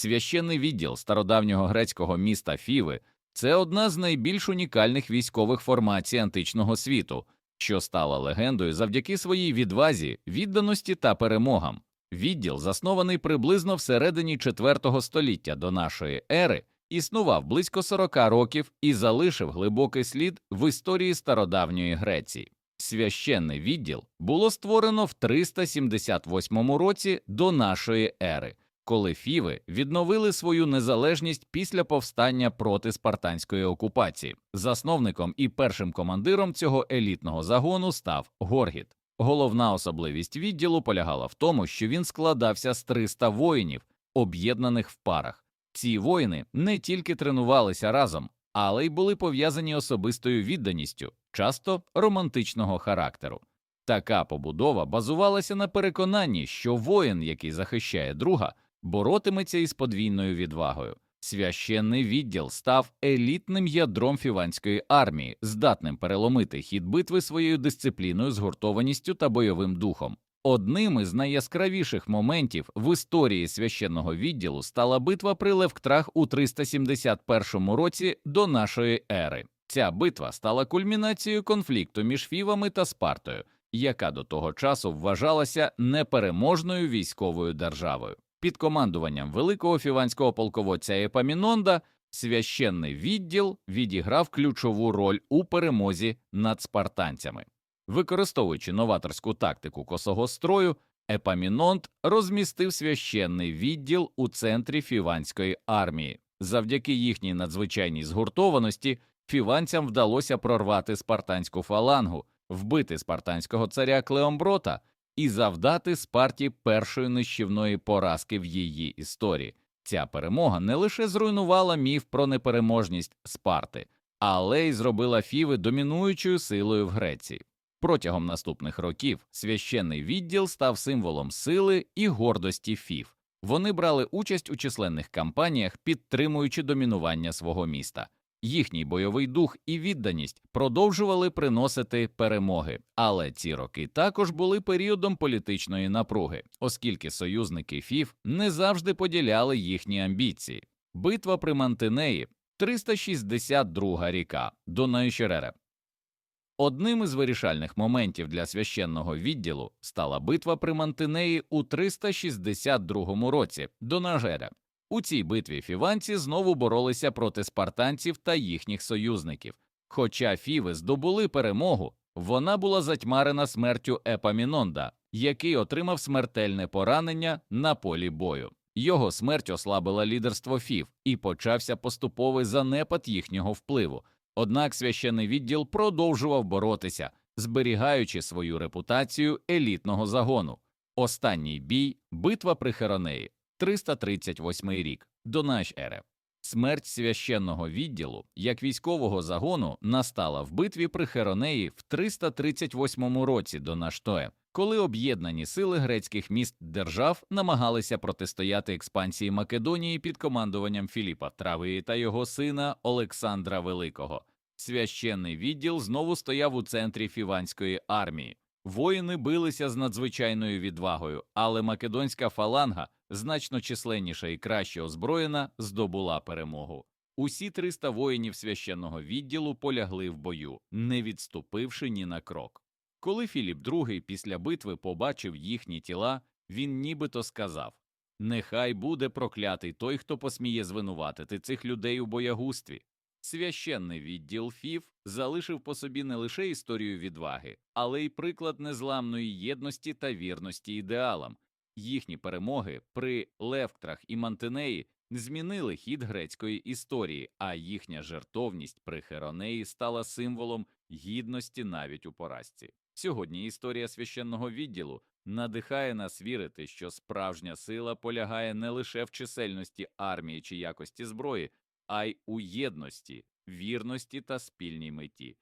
Священний відділ стародавнього грецького міста Фіви це одна з найбільш унікальних військових формацій античного світу, що стала легендою завдяки своїй відвазі, відданості та перемогам. Відділ, заснований приблизно всередині IV століття до нашої ери, існував близько 40 років і залишив глибокий слід в історії стародавньої Греції. Священний відділ було створено в 378 році до нашої ери, коли фіви відновили свою незалежність після повстання проти спартанської окупації. Засновником і першим командиром цього елітного загону став Горгіт. Головна особливість відділу полягала в тому, що він складався з 300 воїнів, об'єднаних в парах. Ці воїни не тільки тренувалися разом, але й були пов'язані особистою відданістю, часто романтичного характеру. Така побудова базувалася на переконанні, що воїн, який захищає друга, боротиметься із подвійною відвагою. Священний відділ став елітним ядром фіванської армії, здатним переломити хід битви своєю дисципліною, згуртованістю та бойовим духом. Одним із найяскравіших моментів в історії священного відділу стала битва при Левктрах у 371 році до нашої ери. Ця битва стала кульмінацією конфлікту між Фівами та Спартою, яка до того часу вважалася непереможною військовою державою. Під командуванням великого фіванського полководця Епамінонда священний відділ відіграв ключову роль у перемозі над спартанцями. Використовуючи новаторську тактику косого строю, Епамінонд розмістив священний відділ у центрі фіванської армії. Завдяки їхній надзвичайній згуртованості фіванцям вдалося прорвати спартанську фалангу, вбити спартанського царя Клеомброта і завдати Спарті першої нищівної поразки в її історії. Ця перемога не лише зруйнувала міф про непереможність Спарти, але й зробила Фіви домінуючою силою в Греції. Протягом наступних років священний відділ став символом сили і гордості Фів. Вони брали участь у численних кампаніях, підтримуючи домінування свого міста. Їхній бойовий дух і відданість продовжували приносити перемоги, але ці роки також були періодом політичної напруги, оскільки союзники ФІФ не завжди поділяли їхні амбіції. Битва при Мантинеї 362 ріка Щерера. Одним із вирішальних моментів для священного відділу стала битва при Мантинеї у 362 році до Нажера. У цій битві фіванці знову боролися проти спартанців та їхніх союзників. Хоча фіви здобули перемогу, вона була затьмарена смертю Епамінонда, який отримав смертельне поранення на полі бою. Його смерть ослабила лідерство фів і почався поступовий занепад їхнього впливу. Однак священний відділ продовжував боротися, зберігаючи свою репутацію елітного загону. Останній бій битва при Херонеї. 338 рік до наш ери. Смерть священного відділу як військового загону настала в битві при Херонеї в 338 році до Наштоє, коли об'єднані сили грецьких міст держав намагалися протистояти експансії Македонії під командуванням Філіпа Травії та його сина Олександра Великого. Священний відділ знову стояв у центрі фіванської армії. Воїни билися з надзвичайною відвагою, але македонська фаланга, значно численніша і краще озброєна, здобула перемогу. Усі 300 воїнів священного відділу полягли в бою, не відступивши ні на крок. Коли Філіп II після битви побачив їхні тіла, він нібито сказав Нехай буде проклятий той, хто посміє звинуватити цих людей у боягустві. Священний відділ ФІФ залишив по собі не лише історію відваги, але й приклад незламної єдності та вірності ідеалам. Їхні перемоги при Левктрах і Мантинеї змінили хід грецької історії, а їхня жертовність при Херонеї стала символом гідності навіть у поразці. Сьогодні історія священного відділу надихає нас вірити, що справжня сила полягає не лише в чисельності армії чи якості зброї, а й у єдності, вірності та спільній меті.